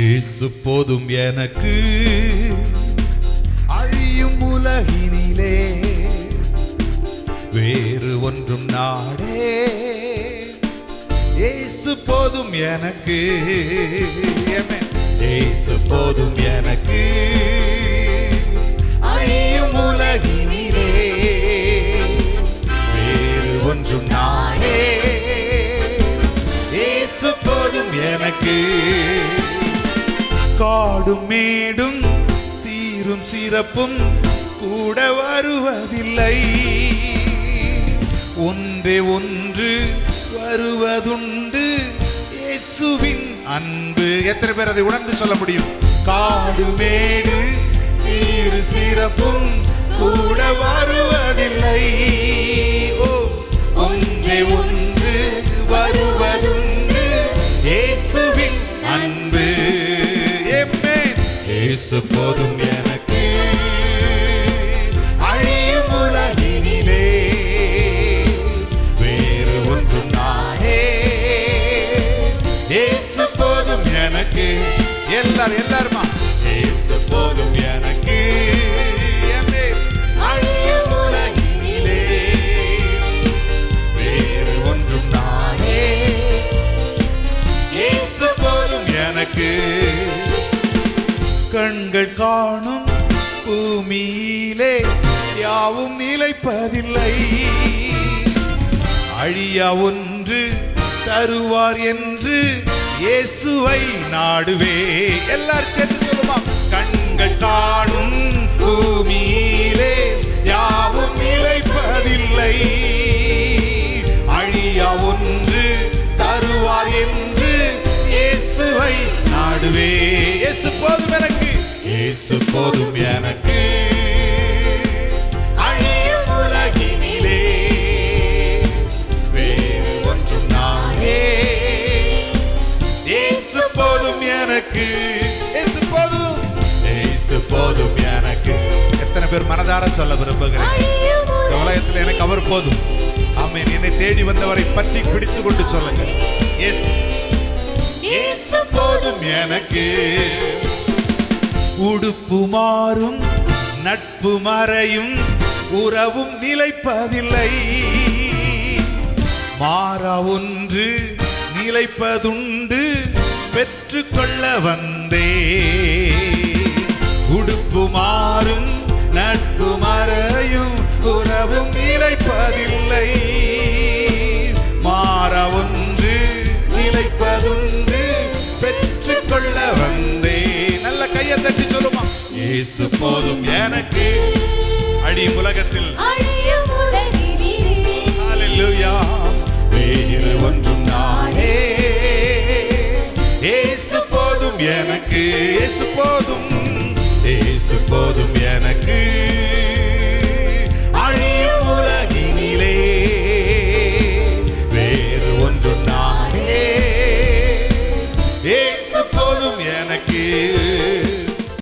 இயேசு போதும் எனக்கு. அழியும் உலகினிலே வேறு ஒன்றும் நாடே. இயேசு போதும் எனக்கு. இயேசு போதும் எனக்கு. அழியும் உலக காடும் மேடும் சீரும் சிறப்பும் கூட வருவதில்லை. ஒன்றே ஒன்று வருவதுண்டு இயேசுவின் அன்பு. எத்தனை பேர் அதை உணர்ந்து சொல்ல முடியும்? காடு மேடு சீரு சிறப்பும் கூட வருவதில்லை. இயேசு போதும் எனக்கு. அழியும் உலகினிலே. வேறு ஒன்றும் நானே. இயேசு போதும் எனக்கு. எல்லாரும் எல்லாருமா? கண்கள் காணும் பூமியிலே யாவும் நிலைப்பதில்லை. அழியா ஒன்று தருவார் என்று இயேசுவை நாடுவே. எல்லாரும் சேர்ந்து சொல்லுமா? கண்கள் காணும் பூமியிலே யாவும் நிலைப்பதில்லை. அழியா ஒன்று தருவார் என்று இயேசுவை நாடுவே. இயேசு போதும் எனக்கு. இயேசு போதும் எனக்கு. அழியும் உலகினிலே. வேறு ஒன்றும் நானே. இயேசு போதும் எனக்கு. இயேசு போதும். இயேசு போதும் எனக்கு. எத்தனை பேர் மனதார சொல்ல விரும்புகிறேன். இந்த உலகத்தில் எனக்கு அவர் போதும். ஆமென். என்னை தேடி வந்தவரை பற்றி பிடித்து கொண்டு சொல்லுங்க எஸ் இயேசு போதும் எனக்கு. உடுப்பு மாறும் நட்பு மறையும் உறவும் நிலைப்பதில்லை. மாற ஒன்று நிலைப்பதுண்டு பெற்றுக்கொள்ள வந்தே. உடுப்பு மாறும் நட்பு மறையும் உறவும் நிலைப்பதில்லை. இயேசு போதும் எனக்கு. அடி உலகத்தில். ஒன்றும் நானே. இயேசு போதும் எனக்கு இயேசு போதும். இயேசு போதும் எனக்கு.